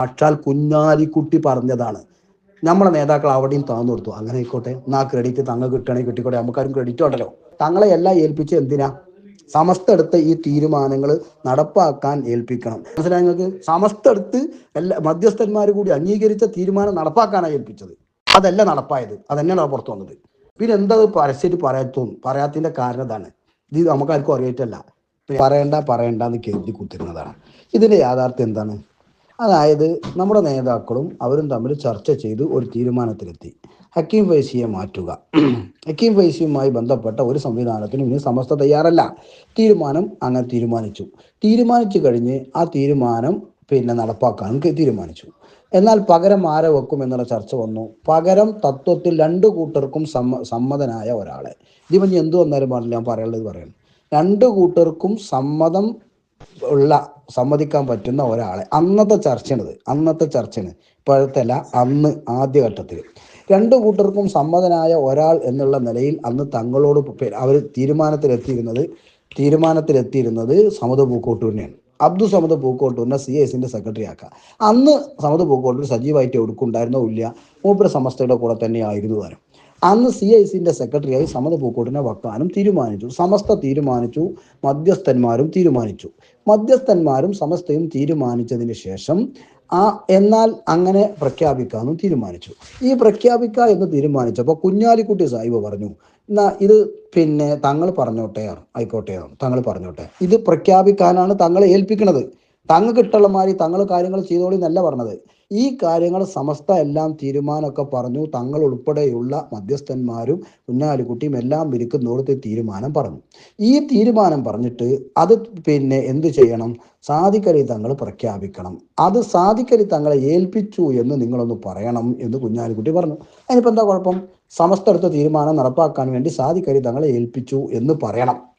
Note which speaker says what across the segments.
Speaker 1: സാക്ഷാൽ കുഞ്ഞാലിക്കുട്ടി പറഞ്ഞതാണ്. നമ്മളെ നേതാക്കൾ അവിടെയും താന്നു കൊടുത്തു. അങ്ങനെ ആയിക്കോട്ടെ. എന്നാ ക്രെഡിറ്റ് തങ്ങൾ കിട്ടണേ കിട്ടിക്കോട്ടെ. നമുക്കാരും ക്രെഡിറ്റ് ഉണ്ടല്ലോ. തങ്ങളെ എല്ലാം ഏൽപ്പിച്ച് എന്തിനാ? സമസ്ത എടുത്ത ഈ തീരുമാനങ്ങൾ നടപ്പാക്കാൻ ഏൽപ്പിക്കണം. മനസ്സിലായി നിങ്ങൾക്ക്? സമസ്ത എടുത്ത് എല്ലാ മധ്യസ്ഥന്മാർ കൂടി അംഗീകരിച്ച തീരുമാനം നടപ്പാക്കാനാണ് ഏൽപ്പിച്ചത്. അതല്ല നടപ്പായത്. അതന്നെയാണ് പുറത്തു വന്നത്. പിന്നെ എന്താ പരസ്യമായിട്ട് പറയാത്തോ പറയാത്തതിന്റെ കാരണം ഇതാണ്. ഇത് നമുക്കാർക്കും അറിയിട്ടല്ല പറയണ്ട പറയണ്ട എന്ന് കരുതി കുത്തിരുന്നതാണ്. ഇതിന്റെ യാഥാർത്ഥ്യം എന്താണ്? അതായത് നമ്മുടെ നേതാക്കളും അവരും തമ്മിൽ ചർച്ച ചെയ്ത് ഒരു തീരുമാനത്തിലെത്തി. ഹക്കീം ഫൈസിയെ മാറ്റുക. ഹക്കീം ഫൈസിയുമായി ബന്ധപ്പെട്ട ഒരു സംവിധാനത്തിനും ഇനി സമസ്ത തയ്യാറല്ല. തീരുമാനം അങ്ങനെ തീരുമാനിച്ചു. തീരുമാനിച്ചു കഴിഞ്ഞ് ആ തീരുമാനം പിന്നെ നടപ്പാക്കാനും തീരുമാനിച്ചു. എന്നാൽ പകരം ആരെ വെക്കും എന്നുള്ള ചർച്ച വന്നു. പകരം തത്വത്തിൽ രണ്ടു കൂട്ടർക്കും സമ്മ സമ്മതനായ ഒരാളെ. ഇതിപ്പം എന്തു വന്നാലും പാടില്ല ഞാൻ പറയാനുള്ളത് പറയാൻ രണ്ടു കൂട്ടർക്കും സമ്മതം ഉള്ള സമ്മതിക്കാൻ പറ്റുന്ന ഒരാളെ. അന്നത്തെ ചർച്ചയാണിത്. അന്നത്തെ ചർച്ചയാണ്. ഇപ്പോഴത്തെ അല്ല അന്ന് ആദ്യഘട്ടത്തിൽ. രണ്ടു കൂട്ടർക്കും സമ്മതനായ ഒരാൾ എന്നുള്ള നിലയിൽ അന്ന് തങ്ങളോട് അവർ തീരുമാനത്തിലെത്തിയിരുന്നത് തീരുമാനത്തിലെത്തിയിരുന്നത് സമത പൂക്കോട്ടൂരിനെയാണ്. അബ്ദു സമത പൂക്കോട്ടൂരിനെ സി എസിന്റെ സെക്രട്ടറി ആക്കുക. അന്ന് സമത പൂക്കോട്ടൂർ സജീവമായിട്ട് എടുക്കുണ്ടായിരുന്നോ ഇല്ല. മൂപ്പര സമസ്തയുടെ കൂടെ തന്നെ ആയിരുന്നു താനും അന്ന് സി ഐ സിന്റെ സെക്രട്ടറിയായി സമത പൂക്കോട്ടിനെ വെക്കാനും തീരുമാനിച്ചു. സമസ്ത തീരുമാനിച്ചു. മധ്യസ്ഥന്മാരും തീരുമാനിച്ചു. മധ്യസ്ഥന്മാരും സമസ്തയും തീരുമാനിച്ചതിന് ശേഷം ആ എന്നാൽ അങ്ങനെ പ്രഖ്യാപിക്കാമെന്നും തീരുമാനിച്ചു. ഈ പ്രഖ്യാപിക്ക എന്ന് തീരുമാനിച്ചപ്പോൾ കുഞ്ഞാലിക്കുട്ടി സാഹിബ് പറഞ്ഞു എന്നാ ഇത് പിന്നെ തങ്ങൾ പറഞ്ഞോട്ടെ ആയിക്കോട്ടെ തങ്ങൾ പറഞ്ഞോട്ടെ. ഇത് പ്രഖ്യാപിക്കാനാണ് തങ്ങളെ ഏൽപ്പിക്കുന്നത് തങ്ങൾ കിട്ടുള്ള മാതിരി തങ്ങൾ കാര്യങ്ങൾ ചെയ്തോളി എന്നല്ല പറഞ്ഞത്. ഈ കാര്യങ്ങൾ സമസ്ത എല്ലാം തീരുമാനമൊക്കെ പറഞ്ഞു. തങ്ങൾ ഉൾപ്പെടെയുള്ള മധ്യസ്ഥന്മാരും കുഞ്ഞാലിക്കുട്ടിയും എല്ലാം ഇരിക്കുന്നോടത്ത് തീരുമാനം പറഞ്ഞു. ഈ തീരുമാനം പറഞ്ഞിട്ട് അത് പിന്നെ എന്ത് ചെയ്യണം? സാധിക്കലി തങ്ങൾ പ്രഖ്യാപിക്കണം. അത് സാധിക്കലി തങ്ങളെ ഏൽപ്പിച്ചു എന്ന് നിങ്ങളൊന്ന് പറയണം എന്ന് കുഞ്ഞാലിക്കുട്ടി പറഞ്ഞു. അതിനിപ്പോൾ എന്താ കുഴപ്പം? സമസ്ത എടുത്ത തീരുമാനം നടപ്പാക്കാൻ വേണ്ടി സാധിക്കലി തങ്ങളെ ഏൽപ്പിച്ചു എന്ന് പറയണം.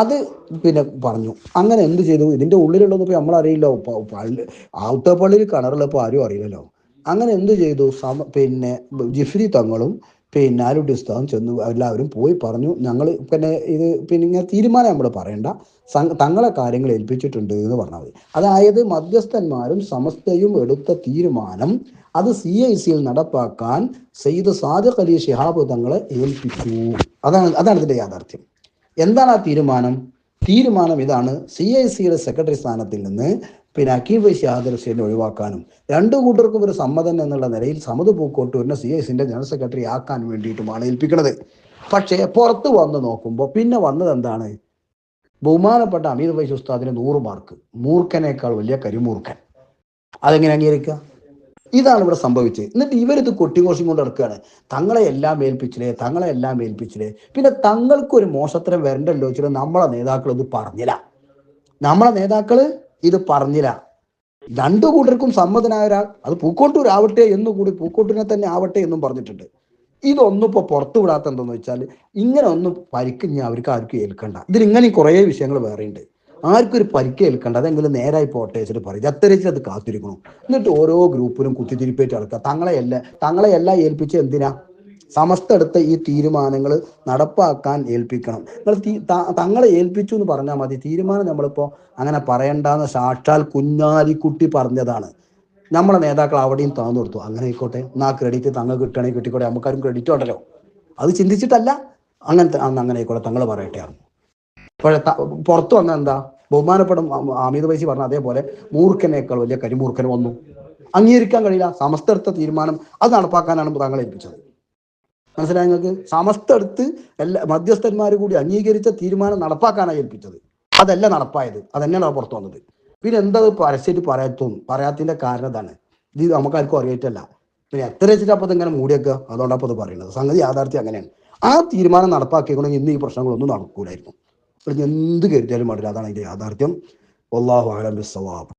Speaker 1: അത് പിന്നെ പറഞ്ഞു. അങ്ങനെ എന്ത് ചെയ്തു? ഇതിന്റെ ഉള്ളിലുള്ളത് ഇപ്പൊ നമ്മളറിയില്ലോ. പള്ളി ആവുത്തപ്പള്ളിയിൽ കിണറുള്ളപ്പോൾ ആരും അറിയില്ലല്ലോ. അങ്ങനെ എന്ത് ചെയ്തു? സമ പിന്നെ ജിഫ്രി തങ്ങളും പിന്നെ ആരുഡിസ്ഥാവും ചെന്നു. എല്ലാവരും പോയി പറഞ്ഞു. ഞങ്ങൾ പിന്നെ ഇത് പിന്നെ ഇങ്ങനെ തീരുമാനം നമ്മൾ പറയണ്ട. തങ്ങളെ കാര്യങ്ങൾ ഏൽപ്പിച്ചിട്ടുണ്ട് എന്ന് പറഞ്ഞാൽ മതി. അതായത് മധ്യസ്ഥന്മാരും സമസ്തയും എടുത്ത തീരുമാനം അത് സി ഐ സിയിൽ നടപ്പാക്കാൻ സെയ്ദ് സാദിഖ് അലി ഷിഹാബ് തങ്ങളെ ഏൽപ്പിച്ചു. അതാണ് അതാണ് ഇതിന്റെ യാഥാർത്ഥ്യം. എന്താണ് ആ തീരുമാനം? തീരുമാനം ഇതാണ് സി ഐ സിയുടെ സെക്രട്ടറി സ്ഥാനത്തിൽ നിന്ന് പിന്നെ അക്കീം ആദർ ഹുസൈനെ ഒഴിവാക്കാനും. രണ്ടു കൂട്ടർക്കും ഒരു സമ്മതം എന്നുള്ള നിലയിൽ സമത് പൂക്കോട്ടൂരിനെ സി ഐ സിന്റെ ജനറൽ സെക്രട്ടറി ആക്കാൻ വേണ്ടിയിട്ടുമാണ് ഏൽപ്പിക്കുന്നത്. പക്ഷേ പുറത്ത് വന്ന് നോക്കുമ്പോൾ പിന്നെ വന്നത് എന്താണ്? ബഹുമാനപ്പെട്ട അമീർ വൈസ് ഉസ്താദിന് നൂറ് മാർക്ക് മൂർഖനേക്കാൾ വലിയ കരിമൂർഖൻ. അതെങ്ങനെ അംഗീകരിക്കുക? ഇതാണ് ഇവിടെ സംഭവിച്ചത്. എന്നിട്ട് ഇവരിത് കൊട്ടിഘോഷം കൊണ്ട് നടക്കുകയാണ്. തങ്ങളെ എല്ലാം ഏൽപ്പിച്ചില്ലേ? തങ്ങളെ എല്ലാം ഏൽപ്പിച്ചില്ലേ? പിന്നെ തങ്ങൾക്ക് ഒരു മോശത്തരം വരണ്ടല്ലോ ചില നമ്മളെ നേതാക്കൾ ഇത് പറഞ്ഞില്ല. നമ്മളെ നേതാക്കൾ ഇത് പറഞ്ഞില്ല. രണ്ടു കൂട്ടർക്കും സമ്മതനായ ഒരാൾ അത് പൂക്കോട്ടൂർ ആവട്ടെ എന്നും കൂടി പൂക്കോട്ടൂരിനെ തന്നെ ആവട്ടെ എന്നും പറഞ്ഞിട്ടുണ്ട്. ഇതൊന്നും ഇപ്പൊ പുറത്തു വിടാത്ത എന്തെന്ന് വെച്ചാൽ ഇങ്ങനെ ഒന്നും പരിക്ക് അവർക്ക് ആർക്കും ഏൽക്കണ്ട. ഇതിൽ ഇങ്ങനെ കുറേ വിഷയങ്ങൾ വേറെയുണ്ട്. ആർക്കും ഒരു പരിക്ക് ഏൽക്കണ്ട. അതെങ്കിലും നേരായി പോട്ടെ വെച്ചിട്ട് പറയും. അത്തരത്തിൽ അത് കാത്തിരിക്കണം. എന്നിട്ട് ഓരോ ഗ്രൂപ്പിലും കുത്തിത്തിരിപ്പേറ്റ് നടക്കുക. തങ്ങളെ എല്ലാം തങ്ങളെ എല്ലാം ഏൽപ്പിച്ച് എന്തിനാ? സമസ്ത എടുത്ത ഈ തീരുമാനങ്ങൾ നടപ്പാക്കാൻ ഏൽപ്പിക്കണം. നിങ്ങൾ തങ്ങളെ ഏൽപ്പിച്ചു എന്ന് പറഞ്ഞാൽ മതി. തീരുമാനം നമ്മളിപ്പോ അങ്ങനെ പറയണ്ടെന്ന് സാക്ഷാൽ കുഞ്ഞാലിക്കുട്ടി പറഞ്ഞതാണ്. നമ്മളെ നേതാക്കൾ അവിടെയും തന്നു കൊടുത്തു. അങ്ങനെ ആയിക്കോട്ടെ. എന്നാ ക്രെഡിറ്റ് തങ്ങൾ കിട്ടണേ കിട്ടിക്കോട്ടെ. നമുക്കാരും ക്രെഡിറ്റ് ഉണ്ടല്ലോ. അത് ചിന്തിച്ചിട്ടല്ല. അങ്ങനത്തെ അന്ന് അങ്ങനെ ആയിക്കോട്ടെ. തങ്ങൾ പറയട്ടെ പക്ഷേ പുറത്തു വന്ന എന്താ? ബഹുമാനപ്പെടും അമിത് വൈസി പറഞ്ഞ അതേപോലെ മൂർഖനേക്കാൾ വലിയ കരിമൂർഖൻ വന്നു. അംഗീകരിക്കാൻ കഴിയില്ല. സമസ്ത എടുത്ത തീരുമാനം അത് നടപ്പാക്കാനാണ് താങ്കൾ ഏൽപ്പിച്ചത്. മനസ്സിലായി നിങ്ങൾക്ക്? സമസ്ത എടുത്ത് എല്ലാ മധ്യസ്ഥന്മാർ കൂടി അംഗീകരിച്ച തീരുമാനം നടപ്പാക്കാനാണ് ഏൽപ്പിച്ചത്. അതല്ല നടപ്പായത്. അതന്നെയാണ് പുറത്തു വന്നത്. പിന്നെ എന്താ പരസ്യമായിട്ട് പറയാത്തോ പറയാത്തതിന്റെ കാരണം ഇതാണ്. ഇത് നമുക്കാർക്കും അറിയിട്ടല്ല പിന്നെ എത്ര വെച്ചിട്ട് അപ്പോൾ ഇങ്ങനെ മൂടിയൊക്കെ അതുകൊണ്ടാണ് അപ്പോൾ അത് പറയുന്നത്. സംഗതി യാഥാർത്ഥ്യം അങ്ങനെയാണ്. ആ തീരുമാനം നടപ്പാക്കിക്കൊണ്ടെങ്കിൽ ഇന്ന് ഈ പ്രശ്നങ്ങളൊന്നും നടക്കൂലായിരുന്നു. ഇനി എന്ത് കരുതിയാലും പാടില്ല അതാണ് അതിന്റെ യാഥാർത്ഥ്യം. അള്ളാഹു ആലം ബിസ്സവാബ്.